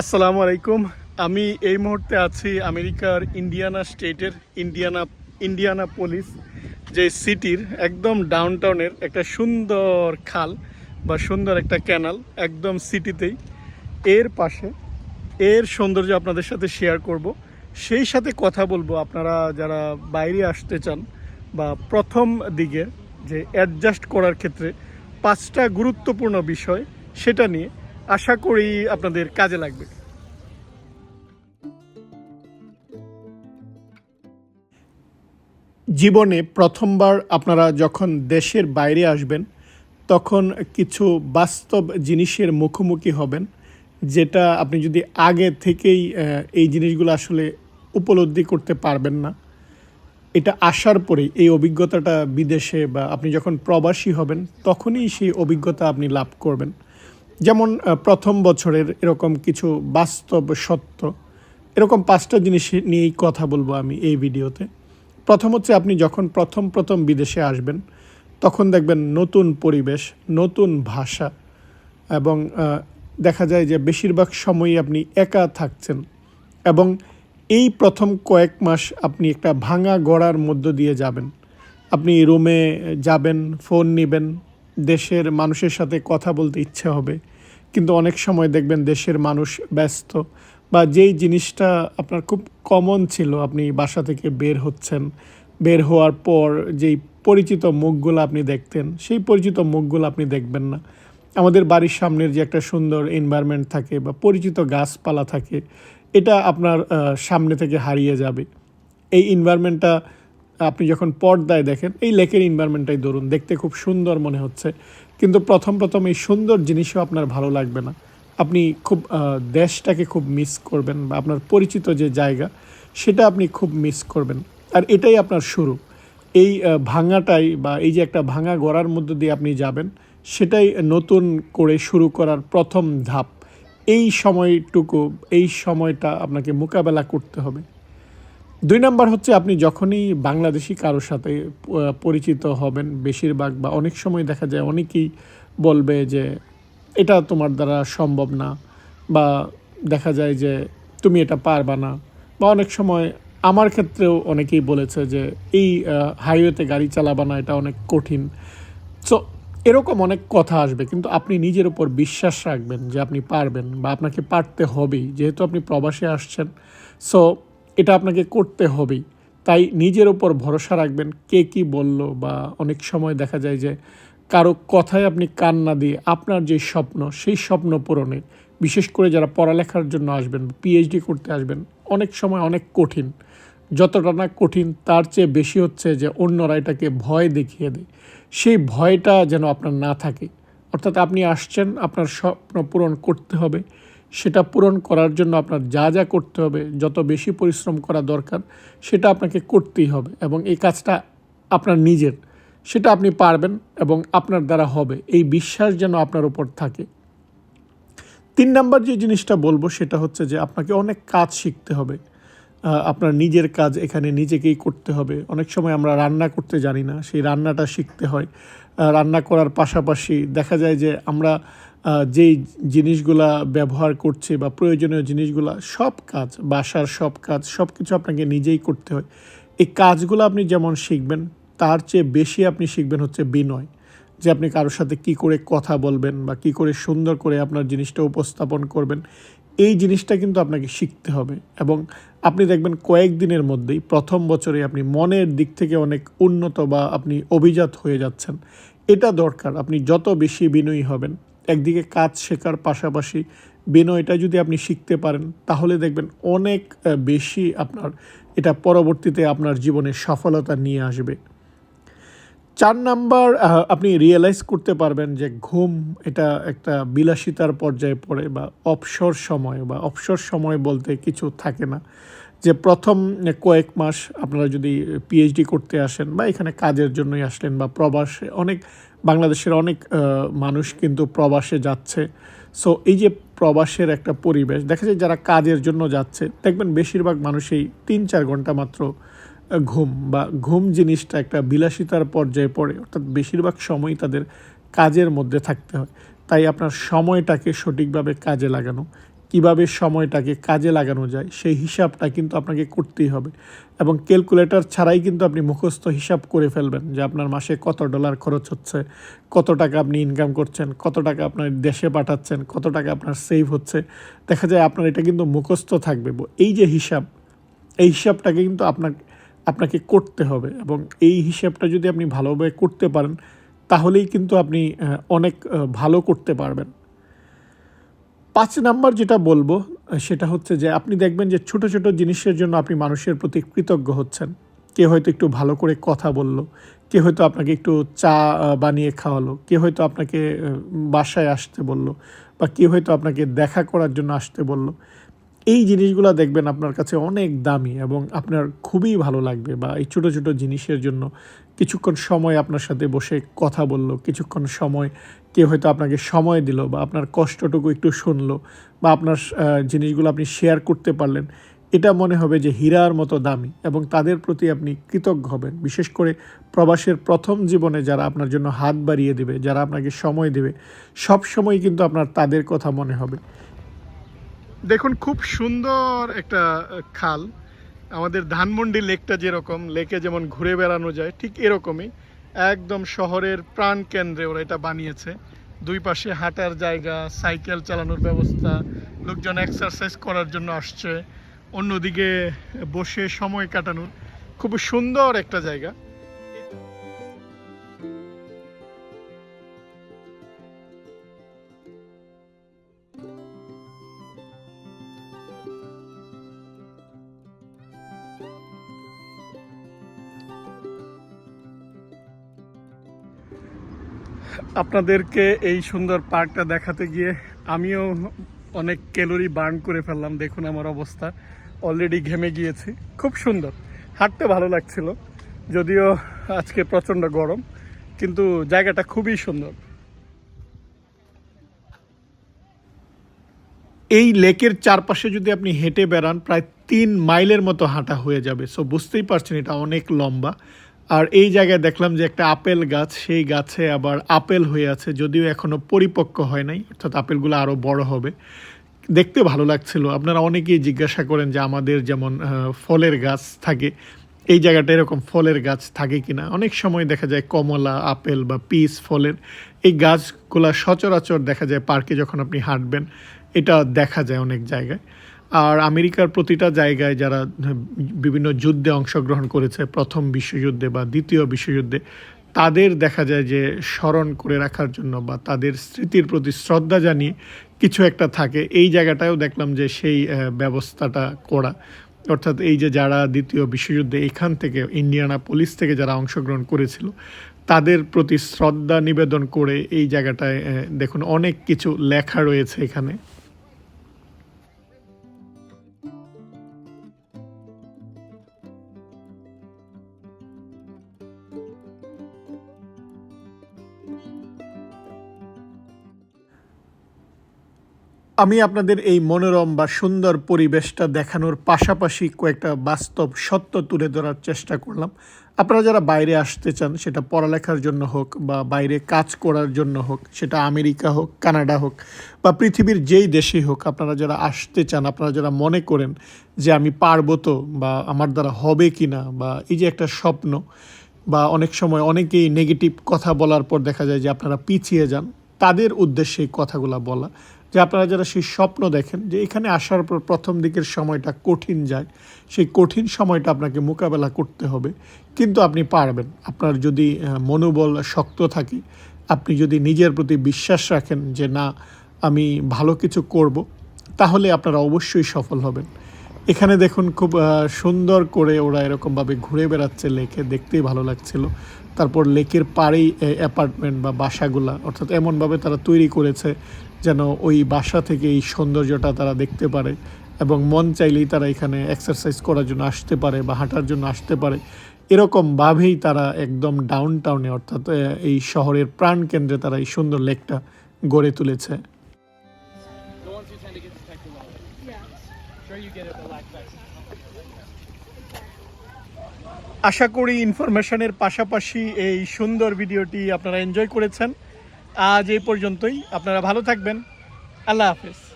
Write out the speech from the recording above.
আসসালামু আলাইকুম। আমি এই মুহূর্তে আছি আমেরিকার ইন্ডিয়ানা স্টেটের ইন্ডিয়ানা ইন্ডিয়ানা পুলিশ যে সিটির একদম ডাউনটাউনের একটা সুন্দর খাল বা সুন্দর একটা ক্যানাল একদম সিটিতেই। এর পাশে এর সৌন্দর্য আপনাদের সাথে শেয়ার করব। সেই সাথে কথা বলব আপনারা যারা বাইরে আসতে চান বা প্রথম দিকে যে অ্যাডজাস্ট করার ক্ষেত্রে পাঁচটা গুরুত্বপূর্ণ বিষয় সেটা নিয়ে। আশা করি আপনাদের কাজে লাগবে। জীবনে প্রথমবার আপনারা যখন দেশের বাইরে আসবেন, তখন কিছু বাস্তব জিনিসের মুখোমুখি হবেন, যেটা আপনি যদি আগে থেকেই এই জিনিসগুলো আসলে উপলব্ধি করতে পারবেন না। এটা আসার পরে এই অভিজ্ঞতাটা বিদেশে বা আপনি যখন প্রবাসী হবেন, তখনই সেই অভিজ্ঞতা আপনি লাভ করবেন। যেমন প্রথম বছরের এরকম কিছু বাস্তব সত্য, এরকম পাঁচটা জিনিস নিয়েই কথা বলব আমি এই ভিডিওতে। প্রথম হচ্ছে আপনি যখন প্রথম প্রথম বিদেশে আসবেন, তখন দেখবেন নতুন পরিবেশ, নতুন ভাষা এবং দেখা যায় যে বেশিরভাগ সময়ই আপনি একা থাকছেন এবং এই প্রথম কয়েক মাস আপনি একটা ভাঙা গড়ার মধ্য দিয়ে যাবেন। আপনি রুমে যাবেন ফোন নেবেন দেশের মানুষের সাথে কথা বলতে ইচ্ছে হবে। কিন্তু অনেক সময় দেখবেন দেশের মানুষ ব্যস্ত বা যেই জিনিসটা আপনার খুব কমন ছিল, আপনি বাসা থেকে বের হচ্ছেন, বের হওয়ার পর যেই পরিচিত মুখগুলো আপনি দেখতেন, সেই পরিচিত মুখগুলো আপনি দেখবেন না। আমাদের বাড়ির সামনের যে একটা সুন্দর এনভায়রনমেন্ট থাকে বা পরিচিত গাছপালা থাকে, এটা আপনার সামনে থেকে হারিয়ে যাবে। এই এনভায়রনমেন্টটা আপনি যখন পর্দায় দেখেন, এই লেকের এনভায়রনমেন্টটাই ধরুন, দেখতে খুব সুন্দর মনে হচ্ছে। কিন্তু প্রথম প্রথম এই সুন্দর জিনিসও আপনার ভালো লাগবে না। আপনি খুব দেশটাকে খুব মিস করবেন বা আপনার পরিচিত যে জায়গা, সেটা আপনি খুব মিস করবেন। আর এটাই আপনার শুরু। এই ভাঙাটাই বা এই যে একটা ভাঙা গড়ার মধ্য দিয়ে আপনি যাবেন, সেটাই নতুন করে শুরু করার প্রথম ধাপ। এই সময়টুকু, এই সময়টা আপনাকে মোকাবেলা করতে হবে। দুই নাম্বার হচ্ছে আপনি যখনই বাংলাদেশি কারোর সাথে পরিচিত হবেন, বেশিরভাগ বা অনেক সময় দেখা যায় অনেকেই বলবে যে, এটা তোমার দ্বারা সম্ভব না। বা দেখা যায় যে, তুমি এটা পারবা না। বা অনেক সময় আমার ক্ষেত্রেও অনেকেই বলেছে যে, এই হাইওয়েতে গাড়ি চালাবা না, এটা অনেক কঠিন। সো এরকম অনেক কথা আসবে, কিন্তু আপনি নিজের উপর বিশ্বাস রাখবেন যে আপনি পারবেন বা আপনাকে পারতে হবেই। যেহেতু আপনি প্রবাসে আসছেন সো এটা আপনাকে করতে হবেই। তাই নিজের উপর ভরসা রাখবেন, কে কি বলল বা অনেক সময় দেখা যায় যে কারও কথায় আপনি কান না দিয়ে আপনার যে স্বপ্ন, সেই স্বপ্ন পূরণে, বিশেষ করে যারা পড়ালেখার জন্য আসবেন পিএইচডি করতে আসবেন, অনেক সময় অনেক কঠিন। যতটা না কঠিন, তার চেয়ে বেশি হচ্ছে যে অন্যরা এটাকে ভয় দেখিয়ে দেয়। সেই ভয়টা যেন আপনার না থাকে। অর্থাৎ আপনি আসছেন, আপনার স্বপ্ন পূরণ করতে হবে। সেটা পূরণ করার জন্য আপনার যা যা করতে হবে, যত বেশি পরিশ্রম করা দরকার, সেটা আপনাকে করতেই হবে এবং এই কাজটা আপনার নিজের। সেটা আপনি পারবেন এবং আপনার দ্বারা হবে। এই বিশ্বাস যেন আপনার উপর থাকে। তিন নাম্বার যে জিনিসটা বলব, সেটা হচ্ছে যে আপনাকে অনেক কাজ শিখতে হবে। আপনার নিজের কাজ এখানে নিজেকেই করতে হবে। অনেক সময় আমরা রান্না করতে জানি না, সেই রান্নাটা শিখতে হয়। রান্না করার পাশাপাশি দেখা যায় যে আমরা যেই জিনিসগুলা ব্যবহার করছে বা প্রয়োজনীয় জিনিসগুলা, সব কাজ, বাসার সব কাজ সব কিছু আপনাকে নিজেই করতে হয়। এই কাজগুলো আপনি যেমন শিখবেন, তার চেয়ে বেশি আপনি শিখবেন হচ্ছে বিনয়। যে আপনি কারোর সাথে কি করে কথা বলবেন বা কি করে সুন্দর করে আপনার জিনিসটা উপস্থাপন করবেন, এই জিনিসটা কিন্তু আপনাকে শিখতে হবে। এবং আপনি দেখবেন কয়েকদিনের মধ্যেই, প্রথম বছরে আপনি মনের দিক থেকে অনেক উন্নত বা আপনি অভিজাত হয়ে যাচ্ছেন। এটা দরকার, আপনি যত বেশি বিনয়ী হবেন একদিকে কাজ শেখার পাশাপাশি বিনয়টা যদি আপনি শিখতে পারেন, তাহলে দেখবেন অনেক বেশি আপনার এটা পরবর্তীতে আপনার জীবনে সফলতা নিয়ে আসবে। চার নাম্বার আপনি রিয়েলাইজ করতে পারবেন যে ঘুম এটা একটা বিলাসিতার পর্যায়ে পড়ে বা অবসর সময় বা অবসর সময় বলতে কিছু থাকে না। যে প্রথম কয়েক মাস আপনারা যদি পিএইচডি করতে আসেন বা এখানে কাজের জন্যই আসলেন বা প্রবাসে অনেক বাংলাদেশের অনেক মানুষ কিন্তু প্রবাসে যাচ্ছে। সো এই যে প্রবাসের একটা পরিবেশ, দেখা যায় যারা কাজের জন্য যাচ্ছে, দেখবেন বেশিরভাগ মানুষই তিন চার ঘণ্টা মাত্র ঘুম বা ঘুম জিনিসটা একটা বিলাসিতার পর্যায়ে পড়ে, অর্থাৎ বেশিরভাগ সময়ই তাদের কাজের মধ্যে থাকতে হয়। তাই আপনার সময়টাকে সঠিকভাবে কাজে লাগানো। কীভাবে সময়টাকে কাজে লাগানো যায়, সেই হিসাবটা কিন্তু আপনাকে করতেই হবে। এবং ক্যালকুলেটর ছাড়াই কিন্তু আপনি মুখস্থ হিসাব করে ফেলবেন যে আপনার মাসে কত ডলার খরচ হচ্ছে, কত টাকা আপনি ইনকাম করছেন, কত টাকা আপনার দেশে পাঠাচ্ছেন, কত টাকা আপনার সেভ হচ্ছে। দেখা যায় আপনার এটা কিন্তু মুখস্থ থাকবে। এই যে হিসাব, এই হিসাবটাকে কিন্তু আপনার আপনাকে করতে হবে এবং এই হিসাবটা যদি আপনি ভালোভাবে করতে পারেন, তাহলেই কিন্তু আপনি অনেক ভালো করতে পারবেন। পাঁচ নাম্বার যেটা বলব, সেটা হচ্ছে যে আপনি দেখবেন যে ছোট ছোট জিনিসের জন্য আপনি মানুষের প্রতি কৃতজ্ঞ হচ্ছেন। কে হয়তো একটু ভালো করে কথা বলল, কে হয়তো আপনাকে একটু চা বানিয়ে খাওয়ালো, কে হয়তো আপনাকে বাসায় আসতে বলল বা কে হয়তো আপনাকে দেখা করার জন্য আসতে বলল। এই জিনিসগুলো দেখবেন আপনার কাছে অনেক দামি এবং আপনার খুবই ভালো লাগবে বা এই ছোটো ছোটো জিনিসের জন্য কিছুক্ষণ সময় আপনার সাথে বসে কথা বলল, কিছুক্ষণ সময় কেউ হয়তো আপনাকে সময় দিল বা আপনার কষ্টটুকু একটু শুনলো বা আপনার জিনিসগুলো আপনি শেয়ার করতে পারলেন, এটা মনে হবে যে হীরার মতো দামি এবং তাদের প্রতি আপনি কৃতজ্ঞ হবেন। বিশেষ করে প্রবাসের প্রথম জীবনে যারা আপনার জন্য হাত বাড়িয়ে দেবে, যারা আপনাকে সময় দেবে, সব সময় কিন্তু আপনার তাদের কথা মনে হবে। দেখুন, খুব সুন্দর একটা খাল। আমাদের ধানমন্ডি লেকটা যেরকম, লেকে যেমন ঘুরে বেড়ানো যায়, ঠিক এরকমই। একদম শহরের প্রাণ কেন্দ্রে ওরা এটা বানিয়েছে। দুই পাশে হাঁটার জায়গা, সাইকেল চালানোর ব্যবস্থা, লোকজন এক্সারসাইজ করার জন্য আসছে। অন্যদিকে বসে সময় কাটানোর খুব সুন্দর একটা জায়গা। আপনাদেরকে এই সুন্দর পার্কটা দেখাতে গিয়ে আমিও অনেক ক্যালোরি বার্ন করে ফেললাম। দেখুন আমার অবস্থা। অলরেডি ঘেমে গিয়েছি। খুব সুন্দর। হাঁটতে ভালো লাগছিল। যদিও আজকে প্রচণ্ড গরম, কিন্তু জায়গাটা খুবই সুন্দর। এই লেকের চারপাশে যদি আপনি হেঁটে বেড়ান, প্রায় তিন মাইলের মতো হাঁটা হয়ে যাবে। সো বুঝতেই পারছেন, এটা অনেক লম্বা। আর এই জায়গায় দেখলাম যে একটা আপেল গাছ, সেই গাছে আবার আপেল হয়ে আছে, যদিও এখনও পরিপক্ক হয় নাই, অর্থাৎ আপেলগুলো আরও বড় হবে। দেখতে ভালো লাগছিল। আপনারা অনেকেই জিজ্ঞাসা করেন যে আমাদের যেমন ফলের গাছ থাকে, এই জায়গাটা এরকম ফলের গাছ থাকে কি না অনেক সময় দেখা যায় কমলা, আপেল বা পিস ফলের, এই গাছগুলা সচরাচর দেখা যায় পার্কে যখন আপনি হাঁটবেন, এটা দেখা যায় অনেক জায়গায়। আর আমেরিকার প্রতিটা জায়গায় যারা, বিভিন্ন যুদ্ধে অংশগ্রহণ করেছে, প্রথম বিশ্বযুদ্ধে বা দ্বিতীয় বিশ্বযুদ্ধে, তাদের দেখা যায় যে স্মরণ করে রাখার জন্য বা তাদের স্মৃতির প্রতি শ্রদ্ধা জানিয়ে কিছু একটা থাকে। এই জায়গাটাও দেখলাম যে সেই ব্যবস্থাটা করা। অর্থাৎ এই যে যারা দ্বিতীয় বিশ্বযুদ্ধে এখান থেকে ইন্ডিয়ানা পুলিশ থেকে যারা অংশগ্রহণ করেছিল, তাদের প্রতি শ্রদ্ধা নিবেদন করে এই জায়গাটায় দেখুন অনেক কিছু লেখা রয়েছে এখানে। আমি আপনাদের এই মনোরম বা সুন্দর পরিবেশটা দেখানোর পাশাপাশি কয়েকটা বাস্তব সত্য তুলে ধরার চেষ্টা করলাম। আপনারা যারা বাইরে আসতে চান, সেটা পড়ালেখার জন্য হোক বা বাইরে কাজ করার জন্য হোক, সেটা আমেরিকা হোক, কানাডা হোক বা পৃথিবীর যেই দেশেই হোক, আপনারা যারা আসতে চান, আপনারা যারা মনে করেন যে আমি পারব তো বা আমার দ্বারা হবে কি না বা এই যে একটা স্বপ্ন বা অনেক সময় অনেকেই নেগেটিভ কথা বলার পর দেখা যায় যে আপনারা পিছিয়ে যান, তাদের উদ্দেশ্যে কথাগুলো বলা। যে আপনারা যারা সেই স্বপ্ন দেখেন যে এখানে আসার পর প্রথম দিকের সময়টা কঠিন যায়, সেই কঠিন সময়টা আপনাকে মোকাবেলা করতে হবে। কিন্তু আপনি পারবেন। আপনার যদি মনোবল শক্ত থাকে, আপনি যদি নিজের প্রতি বিশ্বাস রাখেন যে না, আমি ভালো কিছু করব, তাহলে আপনারা অবশ্যই সফল হবেন। এখানে দেখুন খুব সুন্দর করে ওরা এরকমভাবে ঘুরে বেড়াচ্ছে লেকে। দেখতেই ভালো লাগছিল। তারপর লেকের পাড়েই অ্যাপার্টমেন্ট বা বাসাগুলা, অর্থাৎ এমনভাবে তারা তৈরি করেছে যেন ওই বাসা থেকে এই সৌন্দর্যটা তারা দেখতে পারে এবং মন চাইলেই তারা এখানে এক্সারসাইজ করার জন্য আসতে পারে বা হাঁটার জন্য আসতে পারে। এরকমভাবেই তারা একদম ডাউন টাউনে অর্থাৎ এই শহরের প্রাণকেন্দ্রে তারা এই সুন্দর লেকটা গড়ে তুলেছে. আশা করি ইনফরমেশনের পাশাপাশি এই সুন্দর ভিডিওটি আপনারা এনজয় করেছেন। আজ এই পর্যন্তই। আপনারা ভালো থাকবেন। আল্লাহ হাফেজ।